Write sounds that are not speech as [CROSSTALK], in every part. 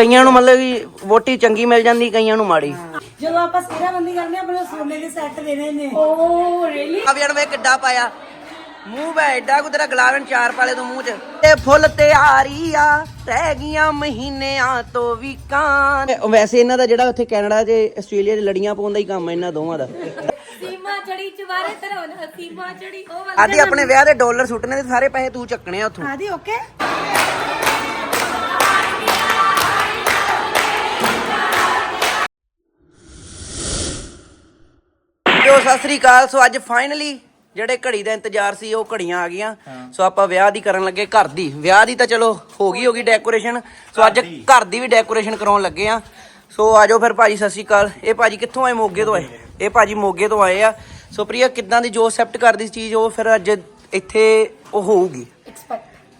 ਕਈਆਂ ਨੂੰ ਮਤਲਬ ਕਿ ਵੋਟੀ ਚੰਗੀ ਮਿਲ ਜਾਂਦੀ ਕਈਆਂ ਨੂੰ ਮਾੜੀ। ਜਦੋਂ ਆਪਾਂ ਸਿਹਰਾ ਬੰਦੀ ਕਰਨੇ ਆ, ਆਪਣੇ ਸੋਨੇ ਦੇ ਸੈੱਟ ਦੇਣੇ ਨੇ। ਓ ਰੀਲੀ ਅਬ ਯਾਰ ਵੇ ਕਿੱਡਾ ਪਾਇਆ। ਮੂੰਹ ਵੇ ਐਡਾ ਕੋ ਤੇਰਾ ਗਲਾਵਨ ਚਾਰ ਪਾਲੇ ਤੋਂ ਮੂੰਹ ਚ। ਤੇ ਫੁੱਲ ਤਿਆਰੀ ਆ ਰਹਿ ਗਈਆਂ ਮਹੀਨਿਆਂ ਤੋਂ ਵੀ ਕਾਂ। ਵੈਸੇ ਇਹਨਾਂ ਦਾ ਜਿਹੜਾ ਉੱਥੇ ਕੈਨੇਡਾ ਤੇ ਆਸਟ੍ਰੇਲੀਆ 'ਚ ਲੜੀਆਂ ਪਾਉਣ ਦਾ ਹੀ ਕੰਮ ਹੈ ਇਹਨਾਂ ਦੋਵਾਂ ਦਾ। ਸੀਮਾ ਚੜੀ ਚਵਾਰੇ ਤਰੋਂ ਸੀਮਾ ਚੜੀ ਉਹ ਵਾਲਾ ਆਦੀ ਆਪਣੇ ਵਿਆਹ ਦੇ ਡਾਲਰ ਸੁੱਟਣੇ ਤੇ ਸਾਰੇ ਪੈਸੇ ਤੂੰ ਚੱਕਣੇ ਆ ਉੱਥੋਂ। ਆਦੀ ਓਕੇ ਸਤਿ ਸ੍ਰੀ ਅਕਾਲ। ਸੋ ਅੱਜ ਫਾਈਨਲੀ ਜਿਹੜੇ ਘੜੀ ਦਾ ਇੰਤਜ਼ਾਰ ਸੀ ਉਹ ਘੜੀਆਂ ਆ ਗਈਆਂ। ਸੋ ਆਪਾਂ ਵਿਆਹ ਦੀ ਕਰਨ ਲੱਗੇ ਘਰ ਦੀ। ਵਿਆਹ ਦੀ ਤਾਂ ਚਲੋ ਹੋ ਗਈ ਹੋ ਗਈ ਡੈਕੋਰੇਸ਼ਨ ਸੋ ਅੱਜ ਘਰ ਦੀ। ਵੀ ਡੈਕੋਰੇਸ਼ਨ ਕਰਾਉਣ ਲੱਗੇ ਆ। ਸੋ ਆਜੋ ਫਿਰ ਭਾਜੀ ਸਤਿ ਸ੍ਰੀ ਅਕਾਲ। ਇਹ ਭਾਜੀ ਕਿੱਥੋਂ ਆਏ? ਮੋਗੇ ਤੋਂ ਆਏ। ਇਹ ਭਾਜੀ ਮੋਗੇ ਤੋਂ ਆਏ ਆ। ਸੋ ਪ੍ਰਿਆ ਕਿੱਦਾਂ ਦੀ ਜੋ ਅਸੈਪਟ ਕਰਦੀ ਸੀ ਚੀਜ਼ ਉਹ ਫਿਰ ਅੱਜ ਇੱਥੇ ਉਹ ਹੋਊਗੀ।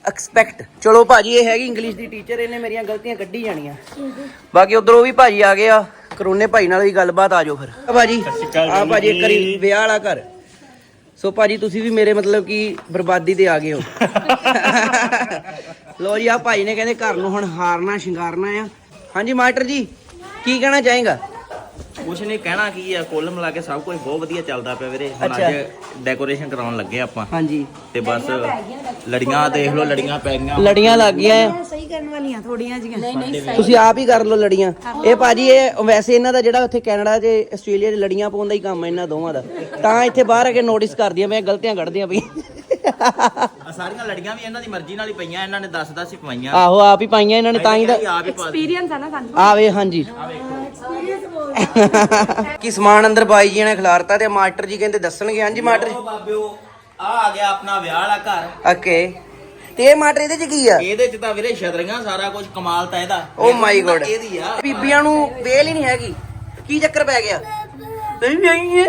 ਐਕਸਪੈਕਟ ਚਲੋ ਭਾਜੀ ਇਹ ਹੈਗੀ ਇੰਗਲਿਸ਼ ਦੀ ਟੀਚਰ ਇਹਨੇ ਮੇਰੀਆਂ ਗਲਤੀਆਂ ਕੱਢੀ ਜਾਣੀਆਂ। ਬਾਕੀ ਉਧਰ ਉਹ ਵੀ ਭਾਜੀ ਆ ਗਏ ਆ। ਕਰੋਨੇ ਭਾਈ ਨਾਲ ਵੀ ਗੱਲਬਾਤ ਆ ਜਾਓ ਫਿਰ। ਆ ਭਾਜੀ ਆ ਭਾਜੀ ਇੱਕ ਵਾਰੀ ਵਿਆਹ ਵਾਲਾ ਘਰ। ਸੋ ਭਾਜੀ ਤੁਸੀਂ ਵੀ ਮੇਰੇ ਮਤਲਬ ਕਿ ਬਰਬਾਦੀ ਤੇ ਆ ਗਏ ਹੋ। [LAUGHS] ਲੋ ਜੀ ਆ ਭਾਈ ਨੇ ਕਹਿੰਦੇ ਘਰ ਨੂੰ ਹੁਣ ਹਾਰਨਾ ਸ਼ਿੰਗਾਰਨਾ ਆ। ਹਾਂਜੀ ਮਾਸਟਰ ਜੀ ਕੀ ਕਹਿਣਾ ਚਾਹੇਗਾ? ਕੁਛ ਨਹੀਂ ਕਹਿਣਾ ਕੀ ਆ ਕੁੱਲ ਮਿਲਾ ਕੇ ਸਭ ਕੁਝ ਬਹੁਤ ਵਧੀਆ ਚੱਲਦਾ ਪਿਆ ਵੀਰੇ। ਹੁਣ ਅੱਛਾ। ਅੱਜ ਡੈਕੋਰੇਸ਼ਨ ਕਰਾਉਣ ਲੱਗੇ ਆਪਾਂ। ਹਾਂਜੀ। ਤੇ ਬਸ ਲੜੀਆਂ ਦੇਖ ਲਓ ਲੜੀਆਂ ਪੈ ਗਈਆਂ। ਲੜੀਆਂ ਲੱਗ ਗਈਆਂ। ਆ ਕਰਨ ਵਾਲੀਆਂ ਥੋੜੀਆਂ ਜੀਆਂ ਨਹੀਂ ਨਹੀਂ ਤੁਸੀਂ ਆਪ ਹੀ ਕਰ ਲਓ ਲੜੀਆਂ। ਇਹ ਭਾਜੀ ਇਹ ਵੈਸੇ ਇਹਨਾਂ ਦਾ ਜਿਹੜਾ ਉੱਥੇ ਕੈਨੇਡਾ ਤੇ ਆਸਟ੍ਰੇਲੀਆ 'ਚ ਲੜੀਆਂ ਪਾਉਣ ਦਾ ਹੀ ਕੰਮ ਹੈ ਇਹਨਾਂ ਦੋਵਾਂ ਦਾ। ਤਾਂ ਇੱਥੇ ਬਾਹਰ ਆ ਕੇ ਨੋਟਿਸ ਕਰਦੀਆਂ ਮੈਂ ਗਲਤੀਆਂ ਕੱਢਦੀਆਂ ਪਈ ਆ ਸਾਰੀਆਂ ਲੜੀਆਂ ਵੀ ਇਹਨਾਂ ਦੀ ਮਰਜ਼ੀ ਨਾਲ ਹੀ ਪਈਆਂ ਇਹਨਾਂ ਨੇ ਦੱਸ ਦੱਸ ਹੀ ਪਵਾਈਆਂ। ਆਹੋ ਆਪ ਹੀ ਪਾਈਆਂ ਇਹਨਾਂ ਨੇ ਤਾਂ ਹੀ ਤਾਂ ਆਪ ਹੀ ਪਾ ਐਕਸਪੀਰੀਅੰਸ ਆ ਨਾ ਸਾਨੂੰ। ਆਵੇ ਹਾਂਜੀ। ਕੀ ਸਮਾਨ ਅੰਦਰ ਬਾਈ ਜੀ ਨੇ ਖਿਲਾਰਤਾ ਤੇ ਮਾਸਟਰ ਜੀ ਕਹਿੰਦੇ ਦੱਸਣਗੇ ਹਾਂਜੀ ਮਾਸਟਰ ਬਾਬਿਓ ਆ ਆ ਗਿਆ ਆਪਣਾ ਵਿਆਹ ਵਾਲਾ ਘਰ। ਓਕੇ ਤੇ ਇਹ ਮਾਸਟਰ ਇਹਦੇ 'ਚ ਕੀ ਆ? ਇਹਦੇ ਚ ਤਾਂ ਵੀਰੇ ਛਤਰੀਆਂ ਸਾਰਾ ਕੁਝ ਕਮਾਲ ਤਾਂ ਇਹਦਾ। Oh my god. ਇਹਦੀ ਆ। ਬੀਬੀਆਂ ਨੂੰ ਵੇਲ ਹੀ ਨਹੀਂ ਹੈਗੀ। ਕੀ ਚੱਕਰ ਪੈ ਗਿਆ? ਨਹੀਂ ਨਹੀਂ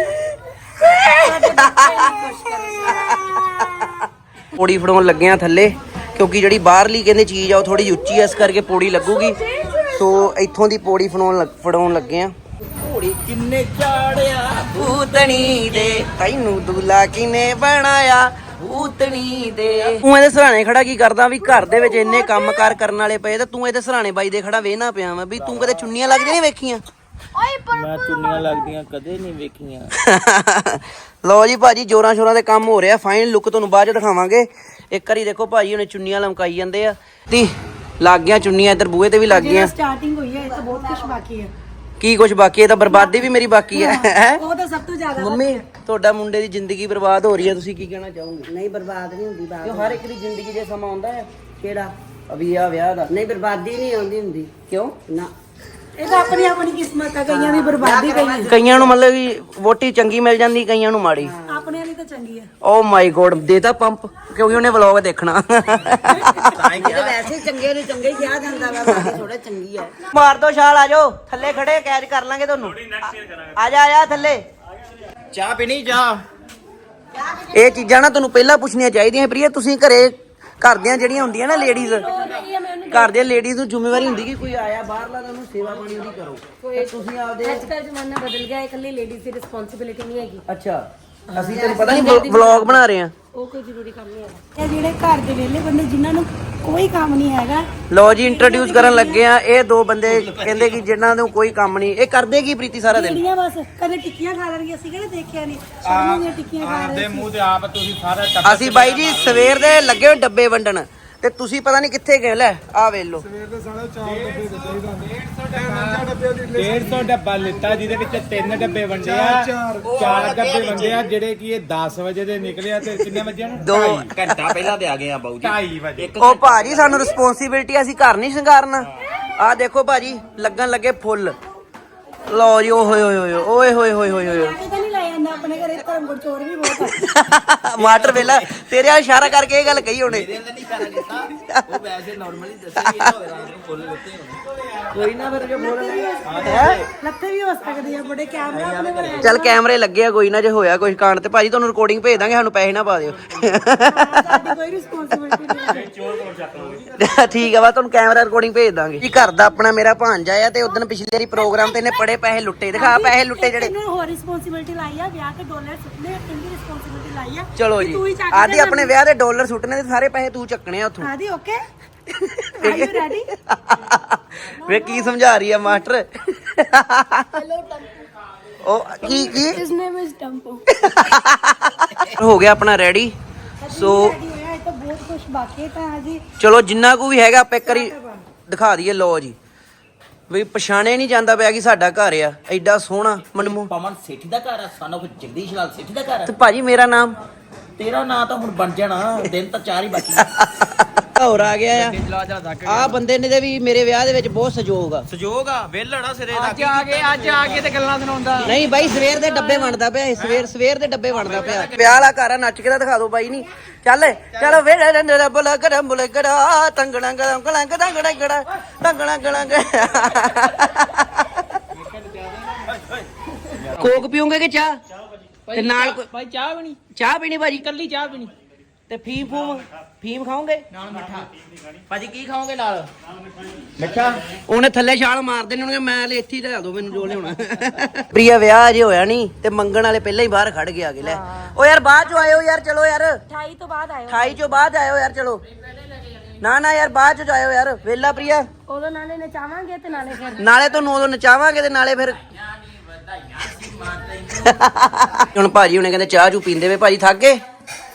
ਪੌੜੀ ਫੜਾਉਣ ਲੱਗੇ ਆ ਥੱਲੇ ਕਿਉਂਕਿ ਜਿਹੜੀ ਬਾਹਰਲੀ ਕਹਿੰਦੇ ਚੀਜ਼ ਆ ਉਹ ਥੋੜੀ ਉੱਚੀ ਆ ਇਸ ਕਰਕੇ ਪੌੜੀ ਲੱਗੂਗੀ। ਸੋ ਇੱਥੋਂ ਦੀ ਪੌੜੀ ਫੜਾਉਣ ਲੱਗ- ਫੜਾਉਣ ਲੱਗੇ ਆ। ਘੋੜੀ ਕਿੰਨੇ ਚਾੜਿਆ ਭੂਤਣੀ ਦੇ। ਤੈਨੂੰ ਦੁਲਾ ਕਿਨੇ ਬਣਾਇਆ? ਭੂਤਣੀ ਦੇ। ਤੂੰ ਇਹਦੇ ਸਰਾਣੇ ਖੜਾ ਕੀ ਕਰਦਾ ਵੀ ਘਰ ਦੇ ਵਿੱਚ ਇੰਨੇ ਕੰਮਕਾਰ ਕਰਨ ਵਾਲੇ ਪਏ ਤੇ ਤੂੰ ਇਹਦੇ ਸਰਾਣੇ ਬਾਈ ਦੇ ਖੜਾ ਵੇਹਣਾ ਪਿਆ ਵਾ ਵੀ ਤੂੰ ਕਦੇ ਚੁੰਨੀਆਂ ਲੱਗਦੀਆਂ ਨਹੀਂ ਵੇਖੀਆਂ? ਮੈਂ ਚੁੰਨੀਆਂ ਲੱਗਦੀਆਂ ਕਦੇ ਨਹੀਂ ਵੇਖੀਆਂ। [LAUGHS] ਲਓ ਜੀ ਭਾਜੀ ਜੋਰਾਂ ਸ਼ੋਰਾਂ ਦੇ ਕੰਮ ਹੋ ਰਿਹਾ। ਫਾਈਨ ਲੁੱਕ ਤੁਹਾਨੂੰ ਬਾਅਦ ਚ ਦਿਖਾਵਾਂਗੇ। ਇੱਕ ਵਾਰੀ ਦੇਖੋ ਭਾਜੀ ਉਹਨੇ ਚੁੰਨੀਆਂ ਲਮਕਾਈ ਜਾਂਦੇ ਆ। ਤੀ ਲੱਗ ਚੁੰਨੀਆਂ ਇੱਧਰ ਬੂਹੇ ਤੇ ਵੀ ਲੱਗ ਗਈਆਂ। ਸਟਾਰਟਿੰਗ ਹੋਈ ਹੈ ਇਹ ਤਾਂ ਬਹੁਤ ਕੁਝ ਬਾਕੀ ਹੈ। ਕੀ ਕੁਝ ਬਾਕੀ ਹੈ? ਤਾਂ ਬਰਬਾਦੀ ਵੀ ਮੇਰੀ ਬਾਕੀ ਹੈ। ਹੈਂ? ਉਹ ਤਾਂ ਸਭ ਤੋਂ ਜ਼ਿਆਦਾ ਮੰਮੀ ਤੁਹਾਡਾ ਮੁੰਡੇ ਦੀ ਜ਼ਿੰਦਗੀ ਬਰਬਾਦ ਹੋ ਰਹੀ ਹੈ ਤੁਸੀਂ ਕੀ ਕਹਿਣਾ ਚਾਹੋਗੇ? ਨਹੀਂ ਬਰਬਾਦ ਨਹੀਂ ਹੁੰਦੀ ਬਾਤ ਕਿਉਂ ਹਰ ਇੱਕ ਦੀ ਜ਼ਿੰਦਗੀ ਜੇ ਸਮਾਂ ਆਉਂਦਾ ਹੈ? ਕਿਹੜਾ? ਅਭੀ ਆ ਵਿਆਹ ਦਾ। ਨਹੀਂ ਬਰਬਾਦੀ ਨਹੀਂ ਆਉਂਦੀ ਹੁੰਦੀ। ਕਿਉਂ? ਨਾ। ਇਹ ਤਾਂ ਆਪਣੀ ਆਪਣੀ ਕਿਸਮਤ ਆ ਕਈਆਂ ਦੀ ਬਰਬਾਦੀ ਕਈਆਂ ਦੀ। ਕਈਆਂ ਨੂੰ ਮਤਲਬ ਕਿ ਵੋਟੀ ਚੰਗੀ ਮਿਲ ਜਾਂਦੀ ਕਈਆਂ ਨੂੰ ਮਾੜੀ। ਆਪਣੇ ਲਈ ਤਾਂ ਚੰਗੀ ਆ। ਓ ਮਾਈ ਗੋਡ ਦੇਤਾ ਪੰਪ ਕਿਉਂਕਿ ਉਹਨੇ ਵਲੌਗ ਦੇਖਣਾ। ਇਹ ਤਾਂ ਵੈਸੇ ਚੰਗੇ ਨੇ ਚੰਗੇ ਹੀ ਕਿਹਾ ਜਾਂਦਾ ਵਾ ਬਾਕੀ ਥੋੜਾ ਚੰਗੀ ਹੈ ਮਾਰ ਦੋ ਛਾਲ ਆ ਜਾਓ। ਥੱਲੇ ਖੜੇ ਕੈਚ ਕਰ ਲਾਂਗੇ ਤੁਹਾਨੂੰ। ਆ ਜਾ ਆ ਜਾ ਥੱਲੇ। ਚਾਹ ਪੀਣੀ ਚਾਹ? ਇਹ ਚੀਜ਼ਾਂ ਨਾ ਤੁਹਾਨੂੰ ਪਹਿਲਾਂ ਪੁੱਛਣੀਆਂ ਚਾਹੀਦੀਆਂ ਪ੍ਰਿਆ ਤੁਸੀਂ ਘਰੇ ਘਰ ਦੀਆਂ ਜਿਹੜੀਆਂ ਹੁੰਦੀਆਂ ਨਾ ਲੇਡੀਜ਼ ਘਰ ਦੀਆਂ ਲੇਡੀਜ਼ ਨੂੰ ਜ਼ਿੰਮੇਵਾਰੀ ਹੁੰਦੀ ਕਿ ਕੋਈ ਆਇਆ ਬਾਹਰਲਾ ਤਾਂ ਉਹਨੂੰ ਸੇਵਾ ਪਾਣੀ ਉਹਦੀ ਕਰੋ। ਤੇ ਤੁਸੀਂ ਆਪਦੇ ਅੱਜ ਕੱਲ ਜ਼ਮਾਨਾ ਬਦਲ ਗਿਆ ਇਕੱਲੀ ਲੇਡੀਜ਼ ਦੀ ਰਿਸਪੌਂਸਿਬਿਲਿਟੀ ਨਹੀਂ ਹੈਗੀ। ਅੱਛਾ। ਅਸੀਂ ਤੈਨੂੰ ਪਤਾ ਨਹੀਂ ਵਲੌਗ ਬਣਾ ਰਹੇ ਆ। ਉਹ ਕੋਈ ਜ਼ਰੂਰੀ ਕੰਮ ਨਹੀਂ ਹੈਗਾ। ਇਹ ਜਿਹੜੇ ਘਰ ਦੇ ਵਿਹਲੇ ਬੰਦੇ ਜਿਨ੍ਹਾਂ ਨੂੰ ਕੋਈ ਕੰਮ ਨਹੀਂ ਹੈਗਾ ਲਓ ਜੀ ਇੰਟਰੋਡਿਊਸ ਕਰਨ ਲੱਗੇ ਆ ਇਹ ਦੋ ਬੰਦੇ ਕਹਿੰਦੇ ਕਿ ਜਿਨ੍ਹਾਂ ਨੂੰ ਕੋਈ ਕੰਮ ਨਹੀਂ। ਇਹ ਕਰਦੇ ਕੀ ਪ੍ਰੀਤੀ ਸਾਰਾ ਦਿਨ? ਜਿਹੜੀਆਂ ਬਸ ਕਦੇ ਟਿੱਕੀਆਂ ਖਾ ਲੈਣਗੀਆਂ ਅਸੀਂ ਕਿਹੜੇ ਦੇਖਿਆ ਨਹੀਂ? ਸ਼ਾਮਾਂ ਦੀਆਂ ਟਿੱਕੀਆਂ ਖਾ ਰਹੇ ਸੀ। ਮੂੰਹ ਤੇ ਆਪ ਤੁਸੀਂ ਸਾਰਾ ਅਸੀਂ ਬਾਈ ਜੀ ਸਵੇਰ ਦੇ ਲੱਗੇ ਹੋਏ ਡੱਬੇ ਵੰਡਣ। ਤੇ ਤੁਸੀਂ ਪਤਾ ਨਹੀਂ ਕਿੱਥੇ ਗਏ ਲੈ ਆ ਵੇਖ ਲਓ। 150 ਡੱਬਾ। ਲਿੱਤਾ ਜਿਹਦੇ ਵਿੱਚ ਤਿੰਨ ਡੱਬੇ ਵੰਡੇ ਆ ਚਾਰ। ਡੱਬੇ ਵੰਡੇ ਆ ਜਿਹੜੇ ਕਿ ਇਹ 10 ਵਜੇ ਦੇ ਨਿਕਲੇ ਆ ਤੇ ਕਿੰਨੇ ਵਜੇ ਨੇ ਦੋ ਘੰਟਾ ਪਹਿਲਾਂ ਤੇ ਆ ਗਏ ਆ ਬਾਊ ਜੀ। 2:30 ਵਜੇ। ਉਹ ਭਾਜੀ ਸਾਨੂੰ ਰਿਸਪੌਂਸਿਬਿਲਟੀ ਅਸੀਂ ਘਰ ਨਹੀਂ ਸ਼ਿੰਗਾਰਨਾ। ਆ ਦੇਖੋ ਭਾਜੀ ਲੱਗਣ ਲੱਗੇ ਫੁੱਲ। ਲਓ ਜੀ ਓਏ ਹੋਏ ਹੋਏ ਹੋਏ ਓਏ ਹੋਏ ਹੋਏ ਹੋਏ ਹੋਏ। ਆਪਣੇ ਘਰੇ ਚੋਰ ਵੀ ਬਹੁਤ ਆ। [LAUGHS] ਮਾਟਰ ਵੇਲਾ ਤੇਰੇ ਆ ਇਸ਼ਾਰਾ ਕਰਕੇ ਇਹ ਗੱਲ ਕਹੀ ਉਹਨੇ। ਨਹੀਂ ਕਰਾ ਦਿੱਤਾ ਉਹ ਵੈਸੇ ਨਾਰਮਲੀ ਦੱਸੀ ਇਹ ਹੋਵੇ ਰਾਤ ਨੂੰ ਫੁੱਲ ਲੱਤੇ ਕੋਈ ਨਾ ਫਿਰ ਜੋ ਲੱਥੇ ਵੀ ਹੋ ਸਕਦੀ ਆ ਬੜੇ ਕੈਮਰਾ ਆਪਣੇ ਬਣਾਏ ਚੱਲ ਕੈਮਰੇ ਲੱਗੇ ਆ ਕੋਈ ਨਾ ਜੇ ਹੋਇਆ ਕੁਝ ਕਾਂਡ ਤੇ ਭਾਜੀ ਤੁਹਾਨੂੰ ਰਿਕਾਰਡਿੰਗ ਭੇਜ ਦਾਂਗੇ ਸਾਨੂੰ ਪੈਸੇ ਨਾ ਪਾ ਦਿਓ। ਸਾਡੀ ਕੋਈ ਰਿਸਪੌਂਸਿਬਿਲਿਟੀ ਨਹੀਂ ਹੈ ਠੀਕ ਆ ਵਾ ਤੁਹਾਨੂੰ ਕੈਮਰਾ ਰਿਕਾਰਡਿੰਗ ਭੇਜ ਦਾਂਗੇ। ਕੀ ਘਰ ਦਾ ਆਪਣਾ ਮੇਰਾ ਭਾਂਜਾ ਆ ਤੇ ਉਦੋਂ ਪਿਛਲੀ ਵਾਰੀ ਪ੍ਰੋਗਰਾਮ ਤੇ ਇਹਨੇ ਬੜੇ ਪੈਸੇ ਲੁੱਟੇ। ਦਿਖਾ ਪੈਸੇ ਲੁੱਟੇ ਜਿਹੜੇ। ਇਹਨੇ ਹੋਰ ਰਿਸਪੌਂਸਿਬਿਲਿਟੀ ਲਾਈ ਆ ਵਿਆਹ ਕੇ ਡਾਲਰ ਸੁੱਟਨੇ ਇਹਦੀ ਰਿਸਪੌਂਸਿਬਿਲਿਟੀ ਲਾਈ ਆ ਚਲੋ ਜੀ। ਤੂੰ ਹੀ ਆਦੀ ਆਪਣੇ ਵਿਆਹ ਦੇ ਡਾਲਰ ਸੁੱਟਣੇ ਤੇ ਸਾਰੇ ਪੈਸੇ ਤੂੰ ਚੱਕਣੇ ਆ ਉੱਥੋਂ। ਆਦੀ ਓਕੇ ਆਰ ਯੂ ਰੈਡੀ ਵੇ ਕੀ ਸਮਝਾ ਰਹੀ ਆ ਮਾਸਟਰ? ਉਹ ਕੀ ਕੀ? ਹਿਸ ਨੇਮ ਇਜ਼ ਟੰਪੋ ਹੋ ਗਿਆ ਆਪਣਾ ਰੈਡੀ ਸੋ ਰੈਡੀ ਹੋਇਆ ਇਹ ਤਾਂ ਬਹੁਤ ਕੁਝ ਬਾਕੀ ਹੈ ਤਾਂ ਹਜੇ ਚਲੋ ਜਿੰਨਾ ਕੁ ਵੀ ਹੈਗਾ ਆਪਾਂ ਇੱਕ ਵਾਰੀ ਦਿਖਾ ਦਈਏ ਲੋ ਜੀ। ਵੀ ਪਛਾਣੇ ਨਹੀਂ ਜਾਂਦਾ ਪਿਆ ਕਿ ਸਾਡਾ ਘਰ ਆ। ਐਡਾ ਸੋਹਣਾ ਮਨਮੋ ਪਵਨ ਸੇਠੀ ਦਾ ਘਰ ਆ ਸਾਨੂੰ ਕੋਈ ਜਗਦੀਸ਼ ਲਾਲ ਸੇਠੀ ਦਾ ਘਰ ਤੇ ਆ ਭਾਜੀ ਮੇਰਾ ਨਾਮ? ਤੇਰਾ ਨਾਂ ਤਾਂ ਹੁਣ ਬਣ ਜਾਣਾ ਦਿਨ ਤਾਂ ਚਾਰ ਹੀ ਬਾਕੀ [LAUGHS] ਹੋਰ ਆ ਗਿਆ ਆ। ਆ ਬੰਦੇ ਨੇ ਦੇ ਵੀ ਮੇਰੇ ਵਿਆਹ ਦੇ ਵਿੱਚ ਬਹੁਤ ਸਹਿਯੋਗ ਆ। ਸਜੋਗ ਆ ਵੇਲੜਾ ਸਿਰੇ ਦਾ ਅੱਜ ਆ ਗਏ ਅੱਜ ਆ ਕੇ ਤੇ ਗੱਲਾਂ ਸੁਣਾਉਂਦਾ। ਨਹੀਂ ਬਾਈ ਸਵੇਰ ਦੇ ਡੱਬੇ ਵੰਡਦਾ ਪਿਆ ਇਹ, ਸਵੇਰ ਸਵੇਰ ਦੇ ਡੱਬੇ ਵੰਡਦਾ ਪਿਆ। ਵਿਆਹ ਵਾਲਾ ਘਰ ਆ ਨੱਚ ਕੇ ਤਾਂ ਦਿਖਾ ਦਿਓ ਬਾਈ ਨਹੀਂ ਚੱਲ ਚੱਲ ਵੇ ਰੱਬ ਲਾ ਕਰਮ ਬੁਲੇ ਕੜਾ ਤੰਗਣਾ ਗਲੰ ਗਲੰ ਤੰਗਣਾ ਗੜਾ ਤੰਗਣਾ ਗਲੰ ਕੋਕ ਪੀਓਗੇ ਕਿ ਚਾਹ? ਤੇ ਨਾਲ ਕੋਈ- ਭਾਈ ਚਾਹ ਬਣੀ। ਚਾਹ ਪੀਣੀ ਭਾਜੀ? ਕੱਲੀ ਚਾਹ ਬਣੀ ਤੇ ਫੀਮ ਫੂਮ ਫੀਮ ਖਾਓਗੇ? ਭਾਜੀ ਕੀ ਖਾਓਗੇ ਨਾਲ? ਉਹਨੇ ਥੱਲੇ ਛਾਲ ਮਾਰ ਦੇਣੀ ਉਹਨੇ ਮੈਂ ਲੈ ਇੱਥੇ ਹੀ ਲੈ ਦੋ ਮੈਨੂੰ ਜੋ ਲਿਆਉਣਾ। ਪ੍ਰਿਆ ਵਿਆਹ ਅਜੇ ਹੋਇਆ ਨਹੀਂ ਤੇ ਮੰਗਣ ਵਾਲੇ ਪਹਿਲਾਂ ਹੀ ਬਾਹਰ ਖੜ ਗਏ ਆਗੇ ਲੈ। ਓ ਯਾਰ ਬਾਅਦ ਚ ਆਇਓ ਯਾਰ ਚਲੋ ਯਾਰ। 28 ਤੋਂ ਬਾਅਦ ਆਇਓ। 28 ਚੋਂ ਬਾਅਦ ਆਇਓ ਯਾਰ ਚਲੋ। ਨਾ ਨਾ ਯਾਰ ਬਾਅਦ ਚ ਆਇਓ ਯਾਰ ਵੇਲਾ ਪ੍ਰਿਆ। ਉਦੋਂ ਨਾਲੇ ਨਚਾਵਾਂਗੇ ਤੇ ਨਾਲੇ ਫਿਰ। ਨਾਲੇ ਤੁਹਾਨੂੰ ਉਦੋਂ ਨਚਾਵਾਂਗੇ ਤੇ ਨਾਲੇ ਫਿਰ। ਹੁਣ ਭਾਜੀ ਹੁਣੇ ਕਹਿੰਦੇ ਚਾਹ ਚੂ ਪੀਂਦੇ ਵੇ ਭਾਜੀ ਥੱਕ ਗਏ?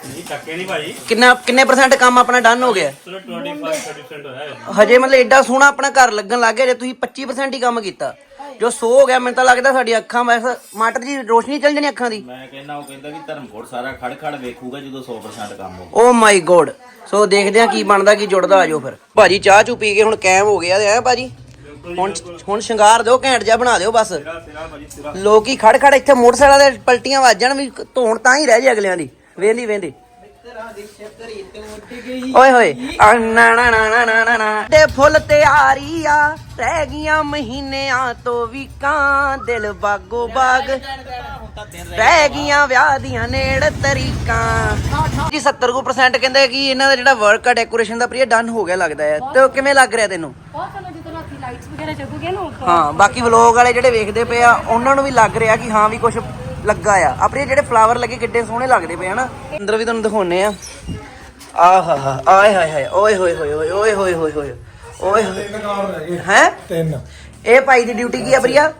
ਨਹੀਂ ਟੱਕੇ ਨਹੀਂ ਭਾਈ ਕਿੰਨਾ ਕਿੰਨੇ ਪਰਸੈਂਟ ਕੰਮ ਆਪਣਾ ਡਨ ਹੋ ਗਿਆ? ਚਲੋ 25 30% ਹੋਇਆ ਹੈ। ਹਜੇ ਮਤਲਬ ਐਡਾ ਸੋਹਣਾ ਆਪਣਾ ਘਰ ਲੱਗਣ ਲੱਗ ਗਿਆ ਜੇ ਤੁਸੀਂ 25% ਹੀ ਕੰਮ ਕੀਤਾ। ਜੋ ਸੋ ਹੋ ਗਿਆ ਮੈਨੂੰ ਤਾਂ ਲੱਗਦਾ ਸਾਡੀ ਅੱਖਾਂ ਵੈਸੇ ਮਾਟਰ ਜੀ ਰੋਸ਼ਨੀ ਚੱਲ ਜਾਣੀ ਅੱਖਾਂ ਦੀ। ਮੈਂ ਕਹਿੰਦਾ ਉਹ ਕਹਿੰਦਾ ਕਿ ਧਰਮਕੋਟ ਸਾਰਾ ਖੜ ਖੜ ਵੇਖੂਗਾ ਜਦੋਂ 100% ਕੰਮ ਹੋਊ ਓ ਮਾਈ ਗੋਡ ਸੋ ਦੇਖਦੇ ਆ ਕੀ ਬਣਦਾ ਕੀ ਜੁੜਦਾ ਆਜੋ ਫਿਰ। ਭਾਜੀ ਚਾਹ ਚੂ ਪੀ ਕੇ ਹੁਣ ਕੈਮ ਹੋ ਗਿਆ ਤੇ ਐ ਭਾਜੀ। ਹੁਣ ਹੁਣ ਸ਼ਿੰਗਾਰ ਦਿਓ ਘੈਂਟ ਜਿਹਾ ਬਣਾ ਦਿਓ ਬਸ। ਲੋਕੀ ਖੜ ਖੜ ਇੱਥੇ ਮੋਟਰਸਾਈਕਲਾਂ ਦੇ ਪਲਟੀਆਂ ਵੱਜਣ ਵੀ ਧੋਣ ਤਾਂ ਹੀ ਰਹਿ ਜੇ ਅਗਲਿਆਂ ਦੀ। ਵੇਂਦੀ ਵੇਂਦੀ। ਓਏ ਹੋਏ। ਨਾ ਨਾ ਨਾ ਨਾ ਨਾ ਤੇ ਫੁੱਲ ਤਿਆਰੀ ਆ ਰਹਿ ਗਈਆਂ ਮਹੀਨਿਆਂ ਤੋਂ ਵੀ ਕਾਂ ਦਿਲ ਬਾਗੋ ਬਾਗ। ਰਹਿ ਗਈਆਂ ਵਿਆਹ ਦੀਆਂ ਨੇੜ ਤਰੀਕਾਂ। ਜੀ 70% ਕਹਿੰਦੇ ਕਿ ਇਹਨਾਂ ਦਾ ਜਿਹੜਾ ਵਰਕ ਆ ਡੈਕੋਰੇਸ਼ਨ ਦਾ ਪ੍ਰਿਆ ਡਨ ਹੋ ਗਿਆ ਲੱਗਦਾ ਹੈ ਤੇ ਕਿਵੇਂ ਲੱਗ ਰਿਹਾ ਤੈਨੂੰ? ਹਾਂ ਬਾਕੀ ਵਲੋਗ ਵਾਲੇ ਜਿਹੜੇ ਵੇਖਦੇ ਪਏ ਆ ਉਹਨਾਂ ਨੂੰ ਵੀ ਲੱਗ ਰਿਹਾ ਕਿ ਹਾਂ ਵੀ ਕੁਝ ਲੱਗਾ ਆ। ਆਪਣੇ ਜਿਹੜੇ ਫਲਾਵਰ ਲੱਗੇ ਕਿੱਡੇ ਸੋਹਣੇ ਲੱਗਦੇ ਪਏ ਹਨਾ ਅੰਦਰ ਵੀ ਤੁਹਾਨੂੰ ਦਿਖਾਉਨੇ ਆ। ਆਹਾ ਹਾ ਆਏ ਹਾਏ ਹਾਏ ਓਏ ਹੋਏ ਹੋਏ ਹੋਏ ਓਏ ਹੋਏ ਹੋਏ ਹੋਏ ਓਏ ਹੋਏ। ਹੈ? ਤਿੰਨ। ਇਹ ਭਾਈ ਦੀ ਡਿਊਟੀ ਕੀ ਆ ਪ੍ਰਿਆ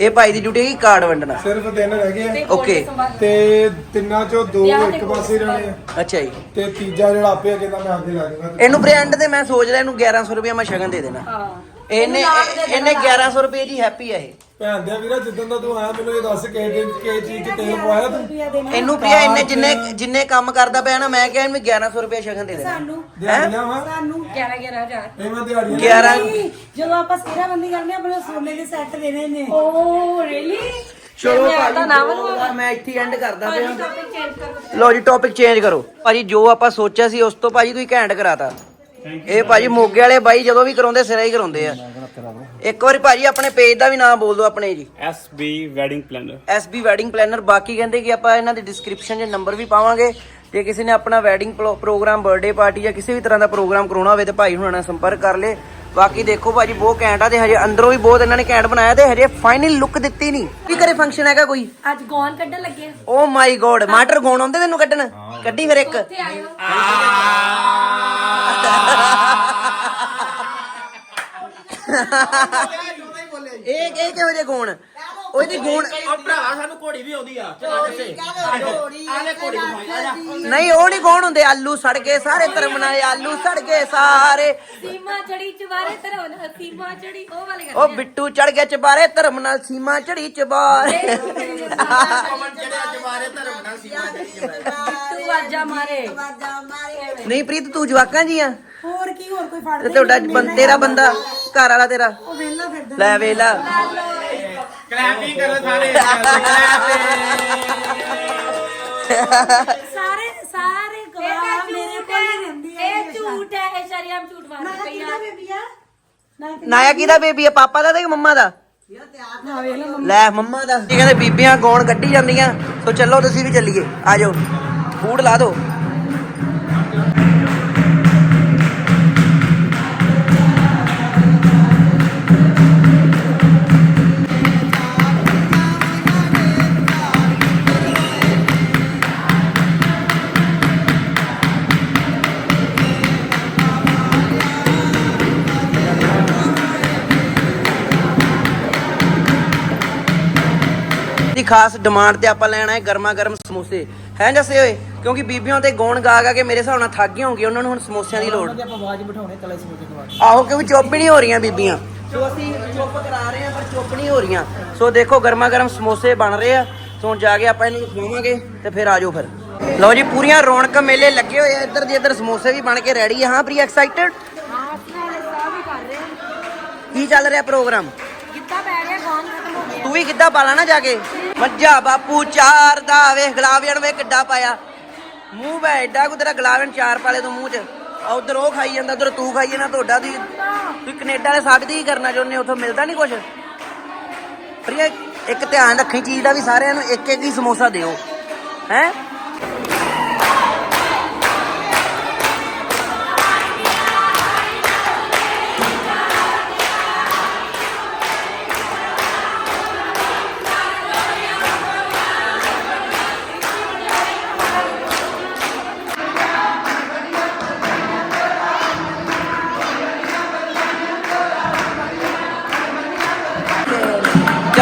ਇਹ ਭਾਈ ਦੀ ਡਿਊਟੀ ਕੀ ਕਾਰਡ ਵੰਡਣਾ। ਸਿਰਫ ਤਿੰਨ ਰਹਿ ਗਏ ਓਕੇ ਤੇ ਤਿੰਨਾਂ ਚੋਂ ਦੋ ਇੱਕ ਪਾਸੇ ਰਹਿਣੇ ਆ। ਅੱਛਾ ਜੀ। ਤੇ ਤੀਜਾ ਜਿਹੜਾ ਆਪੇ ਕਹਿੰਦਾ ਮੈਂ ਅੱਗੇ ਲਾ ਦੂੰਗਾ। ਇਹਨੂੰ ਬ੍ਰਾਂਡ ਤੇ ਮੈਂ ਸੋਚਦਾ ਇਹਨੂੰ 1100 ਰੁਪਏ ਮੈਂ ਸ਼ਗਨ ਦੇ ਦੇਣਾ। ਇਹਨੇ ਇਹਨੇ 1100 ਰੁਪਏ ਦੀ ਹੈਪੀ ਆ ਇਹ। ਭੈਣ ਦੇ ਵੀਰਾ ਜਿੱਦਾਂ ਦਾ ਤੂੰ ਆਇਆ ਮੈਨੂੰ ਇਹ ਦੱਸ ਕਿ ਕਿ ਚੀਜ਼ ਚ ਤੇਲ ਪਵਾਇਆ ਤੂੰ? ਇਹਨੂੰ ਪ੍ਰਿਆ ਇਹਨੇ ਜਿੰਨੇ ਜਿੰਨੇ ਕੰਮ ਕਰਦਾ ਪਿਆ ਨਾ ਮੈਂ ਕਿਹਾ ਇਹਨੂੰ 1100 ਰੁਪਏ ਸ਼ਗਨ ਦੇ ਦੇਣਾ। ਸਾਨੂੰ। ਦਿਹਾੜੀਆਂ ਵਾ ਸਾਨੂੰ। 11 11000 ਇਹ ਮੈਂ ਦਿਹਾੜੀਆਂ 11 ਜਦੋਂ ਆਪਾਂ ਸੇਰਾ ਬੰਦੀ ਕਰਨੇ ਆਪਣੇ ਸੋਨੇ ਦੇ ਸੈੱਟ ਦੇਣੇ ਨੇ। ਓ ਰੀਲੀ ਚਲੋ ਭਾਜੀ ਮੈਂ ਇੱਥੇ ਐਂਡ ਕਰਦਾ ਪਿਆ। ਲੋ ਜੀ ਟੌਪਿਕ ਚੇਂਜ ਕਰੋ। ਭਾਜੀ ਜੋ ਆਪਾਂ ਸੋਚਿਆ ਸੀ ਉਸ ਤੋਂ ਭਾਜੀ ਤੁਸੀਂ ਘੈਂਟ ਕਰਾਤਾ। ਇਹ ਭਾਜੀ। ਮੋਗੇ ਵਾਲੇ ਬਾਈ ਜਦੋਂ ਵੀ ਕਰਾਉਂਦੇ ਸਿਰਾ ਹੀ ਕਰਾਉਂਦੇ ਆ। ਇੱਕ ਵਾਰੀ ਭਾਜੀ ਆਪਣੇ ਪੇਜ ਦਾ ਵੀ ਨਾਮ ਬੋਲ ਦਿਓ ਆਪਣੇ ਜੀ। SB wedding planner SB wedding planner ਬਾਕੀ ਕਹਿੰਦੇ ਕਿ ਆਪਾਂ ਇਹਨਾਂ ਦੀ ਡਿਸਕ੍ਰਿਪਸ਼ਨ 'ਚ ਨੰਬਰ ਵੀ ਪਾਵਾਂਗੇ। ਜੇ ਕਿਸੇ ਨੇ ਆਪਣਾ ਵੈਡਿੰਗ ਪ੍ਰੋਗਰਾਮ ਬਰਥਡੇ ਪਾਰਟੀ ਜਾਂ ਕਿਸੇ ਵੀ ਤਰ੍ਹਾਂ ਦਾ ਪ੍ਰੋਗਰਾਮ ਕਰਾਉਣਾ ਹੋਵੇ ਤੇ ਭਾਈ ਹੁਣਾਂ ਨਾਲ ਸੰਪਰਕ ਕਰ ਲੇ। ਬਾਕੀ ਦੇਖੋ ਭਾਜੀ ਬਹੁਤ ਘੈਂਟ ਆ ਤੇ ਹਜੇ ਅੰਦਰੋਂ ਵੀ ਬਹੁਤ ਇਹਨਾਂ ਨੇ ਘੈਂਟ ਬਣਾਇਆ ਤੇ ਹਜੇ ਫਾਈਨਲ ਲੁੱਕ ਦਿੱਤੀ ਨਹੀਂ। ਕੀ ਕਰੇ ਫੰਕਸ਼ਨ ਹੈਗਾ ਕੋਈ? ਅੱਜ ਗੌਨ ਕੱਢਣ ਲੱਗੇ ਓ ਮਾਈ ਗੋਡ ਮਾਟਰ ਗਾਉਣ ਆਉਂਦੇ ਤੈਨੂੰ ਕੱਢਣ? ਕੱਢੀ ਫਿਰ ਇੱਕ। ਤੇ ਇਹ ਇਹ ਕਿਹੋ ਜਿਹੇ ਗਾਉਣ ਉਹਦੀ ਗਾਉਣ ਉਹ ਭਰਾ ਸਾਨੂੰ ਘੋੜੀ ਵੀ ਆਉਂਦੀ ਆ ਚਲੋ ਕਿਸੇ ਆਲੇ ਘੋੜੀ? ਘੁਮਾਈ ਆ ਜਾ। ਨਹੀਂ ਉਹ ਨਹੀਂ ਗਾਉਣ ਹੁੰਦੇ? ਆਲੂ ਸੜ ਗਏ ਸਾਰੇ ਧਰਮ ਨਾਲ ਆਲੂ ਸੜ ਗਏ ਸਾਰੇ। ਸੀਮਾ ਚੜੀ ਚਵਾਰੇ ਤਰੋ ਨਾ ਸੀਮਾ ਚੜੀ ਉਹ ਵਾਲੇ ਉਹ ਬਿੱਟੂ ਚੜ ਗਿਆ ਚਬਾਰੇ ਧਰਮ ਨਾਲ ਸੀਮਾ ਚੜੀ ਚਬਾਰੇ। [LAUGHS] ਤੂੰ ਆਜਾ ਮਾਰੇ। ਨਹੀਂ ਪ੍ਰੀਤ ਤੂੰ ਜਵਾਕਾਂ ਜੀ ਆ ਹੋਰ ਕੀ ਹੋਰ ਕੋਈ ਫੜ ਤੇ ਤੁਹਾਡਾ ਬੰ- ਤੇਰਾ ਬੰਦਾ ਘਰ ਵਾਲਾ ਤੇਰਾ। ਉਹ ਵੇਲਾ ਫਿਰਦਾ। ਲੈ ਵੇਲਾ ਕਲੈਪਿੰਗ ਕਰੋ ਸਾਰੇ ਸਾਰੇ ਸਾਰੇ ਗਵਾਹ ਮੇਰੇ ਕੋਲ ਹੀ ਰਹਿੰਦੀ ਹੈ ਇਹ ਝੂਠ ਹੈ ਇਹ ਸ਼ਰੀਆਮ ਝੂਠ ਨਾ ਮਾਰਦੀ ਪਈ ਕਿਹਦਾ ਆ ਬੇਬੀ ਆ? ਨਾ ਨਾਇਆ ਕਿਹਦਾ ਬੇਬੀ ਆ? ਪਾਪਾ ਦਾ ਤੇ ਮੰਮਾ ਦਾ? ਨਾ ਲੈ ਮੰਮਾ ਦਾ। ਇਹ ਕਹਿੰਦੇ ਬੀਬੀਆਂ ਗਾਉਣ ਕੱਢੀ ਜਾਂਦੀਆਂ। ਸੋ ਚੱਲੋ ਤੁਸੀਂ ਵੀ ਚੱਲੀਏ। ਆ ਜਾਓ। ਫੂਡ ਲਾ ਦਿਓ। ਖਾਸ ਡਿਮਾਂਡ ਤੇ ਆਪਾਂ ਲੈਣਾ ਹੈ ਗਰਮਾ ਗਰਮ ਸਮੋਸੇ। ਹੈ ਜੱਸੇ ਓਏ? ਕਿਉਂਕਿ ਬੀਬੀਆਂ ਤੇ ਗੋਣ ਗਾ ਗਾ ਕੇ ਮੇਰੇ ਹਿਸਾਬ ਨਾਲ ਥੱਕ ਗਈਆਂ ਹੋਣਗੀਆਂ ਉਹਨਾਂ ਨੂੰ ਹੁਣ ਸਮੋਸਿਆਂ ਦੀ ਲੋੜ। ਆਪਾਂ ਆਵਾਜ਼ ਬਿਠਾਉਣੇ ਤਲੇ ਸਮੋਸੇ ਖਵਾ ਆਹੋ ਕਿਉਂਕਿ ਚੁੱਪ ਹੀ ਨਹੀਂ ਹੋ ਰਹੀਆਂ ਬੀਬੀਆਂ। ਸੋ ਅਸੀਂ ਚੁੱਪ ਕਰਾ ਰਹੇ ਹਾਂ ਪਰ ਚੁੱਪ ਨਹੀਂ ਹੋ ਰਹੀਆਂ। ਸੋ ਦੇਖੋ ਗਰਮਾ ਗਰਮ ਸਮੋਸੇ ਬਣ ਰਹੇ ਆ। ਸੋ ਹੁਣ ਜਾ ਕੇ ਆਪਾਂ ਇਹਨੂੰ ਖਵਾਵਾਂਗੇ ਤੇ ਫਿਰ ਆਜੋ ਫਿਰ। ਲਓ ਜੀ ਪੂਰੀਆਂ ਰੌਣਕ ਮੇਲੇ ਲੱਗੇ ਹੋਏ ਆ। ਇੱਧਰ ਦੀ ਇੱਧਰ ਸਮੋਸੇ ਵੀ ਬਣ ਕੇ ਰੈਡੀ ਆ। ਹਾਂ ਪ੍ਰੀ ਐਕਸਾਈਟਡ ਹਾਂ ਅਸੀਂ ਹਾਲੇ ਸਾਹ ਵੀ ਕਰ ਰਹੇ ਹਾਂ। ਕੀ ਚੱਲ ਰਿਹਾ ਪ੍ਰੋਗਰਾਮ? ਵੀ ਕਿੱਦਾਂ ਪਾਲਾ ਨਾ ਜਾ ਕੇ? ਮੱਝਾ ਬਾਪੂ ਚਾਰ ਦਾ, ਵੇਖ ਗਲਾਵੀਆਂ ਵੇ ਕਿੱਡਾ ਪਾਇਆ। ਮੂੰਹ ਵੇ ਐਡਾ ਕੋ ਤੇਰਾ ਗਲਾਵੀਆਂ ਚਾਰ ਪਾਲੇ ਤੂੰ ਮੂੰਹ 'ਚ। ਉਧਰ ਉਹ ਖਾਈ ਜਾਂਦਾ, ਉਧਰ ਤੂੰ ਖਾਈ ਜਾਂਦਾ, ਤੁਹਾਡਾ ਦੀ ਤੂੰ ਕੈਨੇਡਾ ਵਾਲੇ ਸਾਥ ਦੀ ਕਰਨਾ ਚਾਹੁੰਦੇ ਉੱਥੋਂ ਮਿਲਦਾ ਨਹੀਂ ਕੁਝ ਪ੍ਰਿਆ, ਇੱਕ ਧਿਆਨ ਰੱਖੀ ਚੀਜ਼ ਦਾ ਵੀ ਸਾਰਿਆਂ ਨੂੰ ਇੱਕ ਇੱਕ ਹੀ ਸਮੋਸਾ ਦਿਓ। ਹੈ?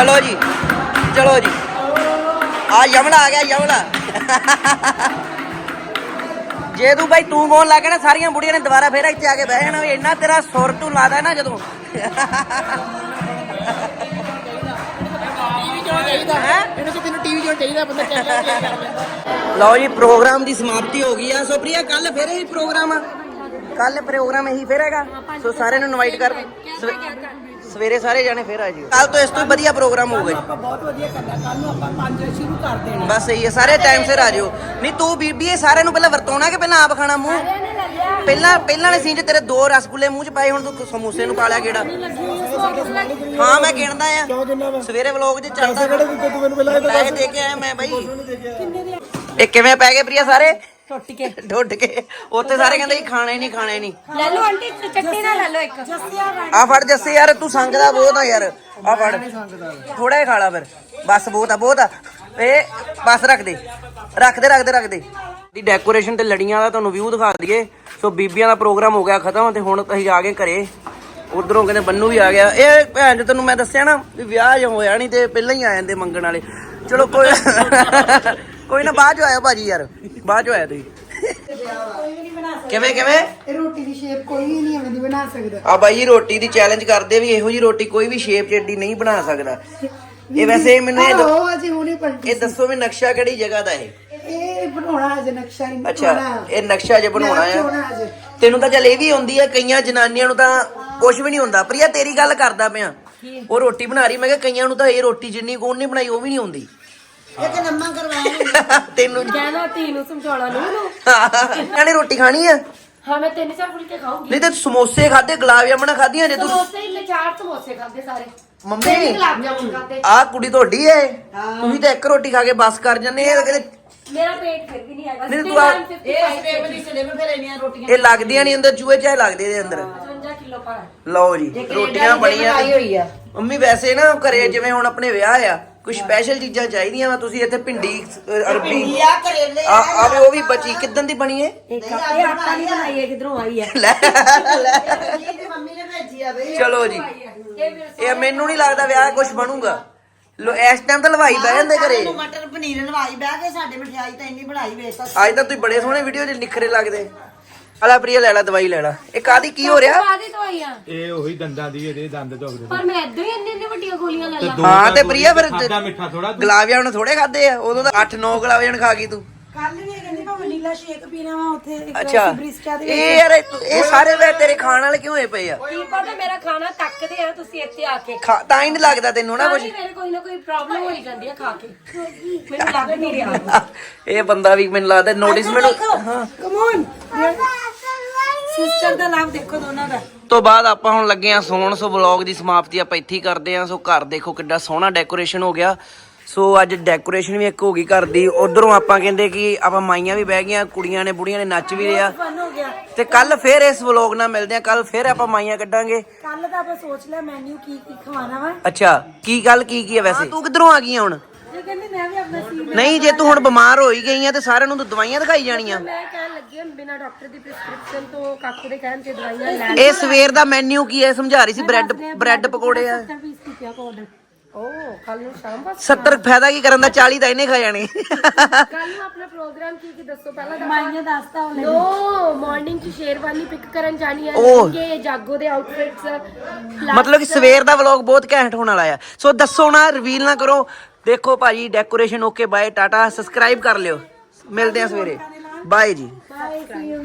ਚਲੋ ਜੀ ਚਲੋ ਜੀ। ਆ ਯਮਲਾ ਆ ਗਿਆ, ਯਮਲਾ। ਜੇ ਤੂੰ ਬਾਈ, ਤੂੰ ਗੋਣ ਲੱਗ ਗਿਆ ਨਾ, ਸਾਰੀਆਂ ਬੁੜੀਆਂ ਨੇ ਦੁਬਾਰਾ ਫੇਰ ਇੱਥੇ ਆ ਕੇ ਬਹਿ ਜਾਣਾ ਵੀ ਇੰਨਾ ਤੇਰਾ ਸੁਰ ਤੂੰ ਲਾਦਾ ਨਾ ਜਦੋਂ। ਇਹਨੂੰ ਕਿ ਤੈਨੂੰ ਟੀਵੀ ਜੋ ਚਾਹੀਦਾ ਬੰਦਾ ਲਓ ਜੀ, ਪ੍ਰੋਗਰਾਮ ਦੀ ਸਮਾਪਤੀ ਹੋ ਗਈ ਆ। ਸੋ ਪ੍ਰਿਆ ਕੱਲ ਫਿਰ ਇਹੀ ਪ੍ਰੋਗਰਾਮ ਆ। ਕੱਲ ਪ੍ਰੋਗਰਾਮ ਇਹੀ ਫਿਰ ਹੈਗਾ। ਸੋ ਸਾਰਿਆਂ ਨੂੰ ਇਨਵਾਈਟ ਕਰ। ਸਵੇਰੇ ਸਾਰੇ ਜਾਣੇ ਫਿਰ ਆ ਜਿਓ। ਕੱਲ ਤੋਂ ਇਸ ਤੋਂ ਵਧੀਆ ਪ੍ਰੋਗਰਾਮ ਹੋਊਗਾ ਜੀ। ਆਪਾਂ ਬਹੁਤ ਵਧੀਆ ਕਰਦਾ ਕੱਲ ਨੂੰ ਆਪਾਂ 5 ਸ਼ੁਰੂ ਕਰ ਦੇਣਾ। ਬਸ ਸਹੀ ਹੈ ਸਾਰੇ ਟਾਈਮ ਸਿਰ ਆ ਜਿਓ। ਨਹੀਂ ਤੂੰ ਬੀਬੀ ਇਹ ਸਾਰਿਆਂ ਨੂੰ ਪਹਿਲਾਂ ਵਰਤੋਣਾ ਕਿ ਪਹਿਲਾਂ ਆਪ ਖਾਣਾ ਮੂੰਹ? ਪਹਿਲਾਂ ਪਹਿਲਾਂ ਵਾਲੇ ਸੀਨ 'ਚ ਤੇਰੇ ਦੋ ਰਸਗੁੱਲੇ ਮੂੰਹ 'ਚ ਪਾਏ ਹੁਣ ਤੂੰ ਸਮੋਸੇ ਨੂੰ ਪਾਲਿਆ ਕਿਹੜਾ? ਹਾਂ ਮੈਂ ਗਿਣਦਾ ਆ। ਸਵੇਰੇ ਵਲੋਗ 'ਚ ਚੱਲਦਾ। ਤੂੰ ਮੈਨੂੰ ਪਹਿਲਾਂ ਪੈਸੇ ਦੇ ਕੇ ਆਇਆ ਮੈਂ ਬਾਈ। ਇਹ ਕਿਵੇਂ ਪੈ ਗਏ ਪ੍ਰਿਆ ਸਾਰੇ? ਟੁੱਟ ਕੇ। ਢੁੱਟ ਕੇ। ਉੱਥੇ ਸਾਰੇ ਕਹਿੰਦੇ ਜੀ ਖਾਣੇ ਨਹੀਂ ਖਾਣੇ ਨਹੀਂ। ਲੈ ਲਓ ਆਂਟੀ ਚੱਟੀ ਨਾ ਲੈ ਲਓ ਇੱਕ। ਆ ਫੜ ਜੱਸੇ ਯਾਰ ਤੂੰ ਸੰਗਦਾ ਬਹੁਤ ਆ ਯਾਰ। ਆ ਫੜ। ਥੋੜਾ ਹੀ ਖਾ ਲਾ ਫਿਰ। ਬਸ ਬਹੁਤ ਆ ਬਹੁਤ ਆ। ਇਹ ਬਸ ਰੱਖ ਦੇ। ਰੱਖ ਦੇ ਰੱਖ ਦੇ ਰੱਖ ਦੇ ਦੀ ਡੈਕੋਰੇਸ਼ਨ ਤੇ ਲੜੀਆਂ ਦਾ ਤੁਹਾਨੂੰ ਵਿਊ ਦਿਖਾ ਦਈਏ। ਸੋ ਬੀਬੀਆਂ ਦਾ ਪ੍ਰੋਗਰਾਮ ਹੋ ਗਿਆ ਖਤਮ ਤੇ ਹੁਣ ਅਸੀਂ ਆ ਗਏ ਘਰੇ। ਉਧਰੋਂ ਕਹਿੰਦੇ ਬੰਨੂ ਵੀ ਆ ਗਿਆ। ਇਹ ਭੈਣ ਜੀ ਤੈਨੂੰ ਮੈਂ ਦੱਸਿਆ ਨਾ ਵੀ ਵਿਆਹ ਜ ਹੋਇਆ ਨਹੀਂ ਤੇ ਪਹਿਲਾਂ ਹੀ ਆ ਜਾਂਦੇ ਮੰਗਣ ਵਾਲੇ। ਚਲੋ ਕੋਈ ਕੋਈ ਨਾ ਬਾਅਦ ਚ ਆਇਆ ਭਾਜੀ ਯਾਰ ਬਾਅਦ ਚ ਆਇਆ ਤੁਸੀਂ। ਕਿਵੇਂ ਕਿਵੇਂ? ਇਹ ਰੋਟੀ ਦੀ ਸ਼ੇਪ ਕੋਈ ਵੀ ਨਹੀਂ ਐਵੇਂ ਦੀ ਬਣਾ ਸਕਦਾ। ਆ ਬਾਈ ਰੋਟੀ ਦੀ ਚੈਲੰਜ ਕਰਦੇ ਵੀ ਇਹੋ ਜੀ ਰੋਟੀ ਕੋਈ ਵੀ ਸ਼ੇਪ ਚ ਏਡੀ ਨਹੀਂ ਬਣਾ ਸਕਦਾ। ਇਹ ਵੈਸੇ ਮੈਨੂੰ ਇਹ ਦ- ਅਜੇ ਹੁਣੇ ਪਲਟੀ ਇਹ ਦੱਸੋ ਵੀ ਨਕਸ਼ਾ ਕਿਹੜੀ ਜਗ੍ਹਾ ਦਾ ਇਹ? ਇਹ ਬਣਾਉਣਾ ਅਜੇ ਨਕਸ਼ਾ ਨਹੀਂ ਅੱਛਾ ਬਣਾਉਣਾ। ਇਹ ਨਕਸ਼ਾ ਜੇ ਬਣਾਉਣਾ ਅਜੇ। ਤੈਨੂੰ ਤਾਂ ਚੱਲ ਇਹ ਵੀ ਹੁੰਦੀ ਆ ਕਈਆਂ ਜਨਾਨੀਆਂ ਨੂੰ ਤਾਂ ਕੁਝ ਵੀ ਨਹੀਂ ਹੁੰਦਾ। ਪ੍ਰਿਆ ਤੇਰੀ ਗੱਲ ਕਰਦਾ ਪਿਆ। ਉਹ ਰੋਟੀ ਬਣਾ ਰਹੀ ਮੈਂ ਕਿਹਾ ਕਈਆਂ ਨੂੰ ਤਾਂ ਇਹ ਰੋਟੀ ਜਿੰਨੀ ਕੋਣ ਨਹੀਂ ਬਣਾਈ ਉਹ ਵੀ ਨਹੀਂ ਹੁੰਦੀ ਇਹ ਤੇ ਨੰਮਾ ਕਰਵਾਇਆ [LAUGHS] ਤੈਨੂੰ ਕਹਿੰਦਾ ਧੀ ਨੂੰ ਸਮਝਾਉਣਾ ਨੂੰ ਨੂੰ। ਇਹਨਾਂ ਨੇ ਰੋਟੀ ਖਾਣੀ ਆ? ਹਾਂ ਮੈਂ ਤਿੰਨ ਚਾਰ ਫੁਲਕੇ ਖਾਊਂਗੀ। ਨਹੀਂ ਤੇ ਸਮੋਸੇ ਖਾਦੇ ਗੁਲਾਬ ਜਾਮਣਾ ਖਾਧੀਆਂ ਜੇ ਤੂੰ ਸਮੋਸੇ ਹੀ ਮੈਂ ਚਾਰ ਸਮੋਸੇ ਖਾਦੇ ਸਾਰੇ। ਮੰਮੀ। ਤਿੰਨ ਗੁਲਾਬ ਜਾਮੁਨ ਖਾਦੇ ਆਹ ਕੁੜੀ ਤੁਹਾਡੀ ਐ। ਤੁਸੀਂ ਤਾਂ ਇੱਕ ਰੋਟੀ ਖਾ ਕੇ ਬਸ ਕਰ ਜਾਂਦੇ ਆ ਕਹਿੰਦੇ ਮੇਰਾ ਪੇਟ ਫਿਰ ਵੀ ਨਹੀਂ ਹੈਗਾ। ਨਹੀਂ, ਤੂੰ ਆ- ਇਹ ਸਵੇਰ ਦੀ ਸਲੇ ਫਿਰ ਇੰਨੀਆਂ ਰੋਟੀਆਂ ਇਹ ਲੱਗਦੀਆਂ ਨਹੀਂ ਅੰਦਰ ਚੂਹੇ ਚਾਹੇ ਲੱਗਦੇ ਇਹਦੇ ਅੰਦਰ। 55 ਕਿਲੋ ਭਾਰ। ਲਓ ਜੀ ਰੋਟੀਆਂ ਬਣੀਆਂ ਬਣਾਈ ਹੋਈ ਆ। ਮੰਮੀ ਵੈਸੇ ਨਾ ਘਰੇ ਜਿਵੇਂ ਹੁਣ ਆਪਣੇ ਵਿਆਹ ਆ ਕੁਝ ਸਪੈਸ਼ਲ ਚੀਜ਼ਾਂ ਚਾਹੀਦੀਆਂ ਵਾ ਤੁਸੀਂ ਇੱਥੇ ਭਿੰਡੀ ਅ, ਅਰਬੀ ਆ ਕਰੇਲੇ ਆ ਆਵੇ ਉਹ ਵੀ ਬਚੀ ਕਿਦਾਂ ਦੀ ਬਣੀ ਏ? ਇਹ ਇਹ ਆਟਾ ਨਹੀਂ ਬਣਾਈ ਹੈ ਕਿਧਰੋਂ ਆਈ ਹੈ ਲੈ ਲੈ। ਇਹ ਤੇ ਮੰਮੀ ਨੇ ਭੇਜੀ ਆ ਬਈ ਚਲੋ ਜੀ। ਇਹ ਮੈਨੂੰ ਨਹੀਂ ਲੱਗਦਾ ਵਿਆਹ ਕੁਝ ਬਣੂਗਾ। ਲੋ ਇਸ ਟਾਈਮ ਤਾਂ ਲਵਾਈ ਬਹਿ ਜਾਂਦੇ ਘਰੇ। ਸਾਨੂੰ ਮਟਰ ਪਨੀਰ ਨਵਾਈ ਬਹਿ ਕੇ ਸਾਡੇ ਮਠਿਆਈ ਤਾਂ ਇੰਨੀ ਬਣਾਈ ਵੇਖ ਅੱਜ ਤਾਂ ਤੁਸੀਂ ਬੜੇ ਸੋਹਣੇ ਵੀਡੀਓ 'ਚ ਨਿਖਰੇ ਲੱਗਦੇ। ਅਲਾ ਪ੍ਰਿਆ ਲੈ ਲੈ ਦਵਾਈ ਲੈ ਲੈ। ਇਹ ਕਾਦੀ ਕੀ ਹੋ ਰਿਹਾ? ਕਾਦੀ ਦਵਾਈਆਂ ਇਹ ਉਹੀ ਦੰਦਾਂ ਦੀ ਇਹਦੇ ਦੰਦ ਦੁਖਦੇ ਪਰ ਮੈਂ ਇਦਾਂ ਹੀ ਇੰਨੀ ਇੰਨੀ ਵੱਡੀਆਂ ਗੋਲੀਆਂ ਲੈ ਲਾ। ਹਾਂ ਤੇ ਪ੍ਰਿਆ ਫਿਰ ਖਾਦਾ ਮਿੱਠਾ ਥੋੜਾ ਗੁਲਾਬ ਜਾਮਣ ਥੋੜੇ ਖਾਦੇ ਆ ਉਦੋਂ ਤਾਂ 8-9 ਗੁਲਾਬ ਜਾਮਣ ਖਾ ਗਈ ਤੂੰ। ਕੱਲ ਵੀ ਨੀਲਾ ਸ਼ੇਕ ਪੀਣਾ ਵਾ ਉੱਥੇ ਇੱਕ ਅੱਛਾ। ਬ੍ਰਿਸਟਾ ਦੇ ਇਹ ਯਾਰ ਇਹ- ਇਹ ਸਾਰੇ ਵੇ ਤੇਰੇ ਖਾਣ ਵਾਲੇ ਕਿਉਂ ਹੋਏ ਪਏ ਆ? ਕੀ ਪਤਾ ਮੇਰਾ ਖਾਣਾ ਤੱਕਦੇ ਆ ਤੁਸੀਂ ਇੱਥੇ ਆ ਕੇ। ਖਾ- ਤਾਂ ਹੀ ਨਹੀਂ ਲੱਗਦਾ ਤੈਨੂੰ ਨਾ ਕੁਝ ਮੇਰੇ ਕੋਈ ਨਾ ਕੋਈ ਪ੍ਰੋਬਲਮ ਹੋਈ ਜਾਂਦੀ ਹੈ ਖਾ ਕੇ। ਮੈਨੂੰ ਲੱਗ ਨਹੀਂ ਰਿਹਾ। ਇਹ ਬੰਦਾ ਵੀ ਮੈਨੂੰ ਲੱਗਦਾ ਨੋਟਿਸ ਮੈਨੂੰ ਹਾਂ। ਕਮ ਔਨ ਸਿਸਟਰ ਦਾ ਲਵ ਦੇਖੋ ਦੋਨਾਂ ਦਾ। ਤੋਂ ਬਾਅਦ ਆਪਾਂ ਹੁਣ ਲੱਗੇ ਆ ਸੌਣ ਸੋ ਵਲੌਗ ਦੀ ਸਮਾਪਤੀ ਆਪਾਂ ਇੱਥੇ ਹੀ ਕਰਦੇ ਆ। ਸੋ ਘਰ ਦੇਖੋ ਕਿੱਡਾ ਸੋਹਣਾ ਡੈਕੋਰੇਸ਼ਨ ਹੋ ਗਿਆ। ਸੋ ਅੱਜ ਡੈਕੋਰੇਸ਼ਨ ਵੀ ਇੱਕ ਹੋ ਗਈ ਘਰ ਦੀ। ਉਧਰੋਂ ਆਪਾਂ ਕਹਿੰਦੇ ਕਿ ਆਪਾਂ ਮਾਈਆਂ ਵੀ ਬਹਿ ਗਈਆਂ ਕੁੜੀਆਂ ਨੇ ਬੁੜੀਆਂ ਨੇ ਨੱਚ ਵੀ ਗਿਆ। ਤੇ ਕੱਲ ਫੇਰ ਇਸ ਵਲੌਗ ਨਾਲ ਮਿਲਦੇ ਆ ਕੱਲ ਫੇਰ ਆਪਾਂ ਮਾਈਆਂ ਕੱਢਾਂਗੇ। ਕੱਲ ਦਾ ਆਪਾਂ ਸੋਚ ਲਿਆ ਮੈਨੂ ਕੀ ਕੀ ਖਵਾਣਾ ਵਾ। ਅੱਛਾ ਕੀ ਗੱਲ ਕੀ ਕੀ ਹੈ ਵੈਸੇ? ਤੂੰ ਕਿੱਧਰੋਂ ਆ ਗਈ ਆ ਹੁਣ? ਇਹ ਕਹਿੰਦੀ ਮੈਂ ਵੀ ਆਪਣਾ ਸੀ ਨਹੀਂ ਜੇ ਤੂੰ ਹੁਣ ਬਿਮਾਰ ਹੋਈ ਗਈ ਆ ਤੇ ਸਾਰਿਆਂ ਨੂੰ ਤੂੰ ਦਵਾਈਆਂ ਦਿਖਾਈ ਜਾਣੀਆਂ। ਮੈਂ ਕਹਿਣ ਲੱਗੀ ਹਾਂ ਬਿਨਾ ਡਾਕਟਰ ਦੀ ਪ੍ਰੈਸਕ੍ਰਿਪਸ਼ਨ ਤੋਂ ਕਾਕੂ ਦੇ ਕਹਿਣ ਤੇ ਦਵਾਈਆਂ ਲੈ ਇਹ ਸਵੇਰ ਦਾ ਮੈਨੂ ਕੀ ਹੈ ਸਮਝਾ ਰਹੀ ਸੀ ਬ੍ਰੈਡ ਬ੍ਰੈਡ ਪਕੌੜੇ ਆ। 70 ਪੀਸ ਕੀਤਿਆ ਆਰਡਰ ਓ ਕੱਲ ਨੂੰ ਸ਼ਾਮ ਬਸ 70 ਫਾਇਦਾ ਕੀ ਕਰਨ ਦਾ? 40 ਤਾਂ ਇਹਨੇ ਖਾ ਜਾਣੇ। ਕੱਲ ਨੂੰ ਆਪਣਾ ਪ੍ਰੋਗਰਾਮ ਕੀ ਕੀ ਦੱਸੋ? ਪਹਿਲਾਂ ਤਾਂ ਮਾਈਆਂ ਦੱਸਤਾ ਉਹਨੇ ਨੋ ਮਾਰਨਿੰਗ ਚ ਸ਼ੇਰਵਾਨੀ ਪਿਕ ਕਰਨ ਜਾਣੀ ਹੈ ਓਹ। ਲਹਿੰਗੇ ਜਾਗੋ ਦੇ ਆਊਟਫਿਟਸ ਮਤਲਬ ਕਿ ਸਵੇਰ ਦਾ ਵਲੌਗ ਬਹੁਤ ਘੈਂਟ ਹੋਣ ਵਾਲਾ ਆ। ਸੋ ਦੱਸੋ ਨਾ ਰਿਵੀਲ ਨਾ ਕਰੋ। ਦੇਖੋ ਭਾਜੀ decoration okay bye tata subscribe ਕਰ ਲਿਓ। ਮਿਲਦੇ ਆ ਸਵੇਰੇ। ਬਾਏ ਜੀ। Bye see you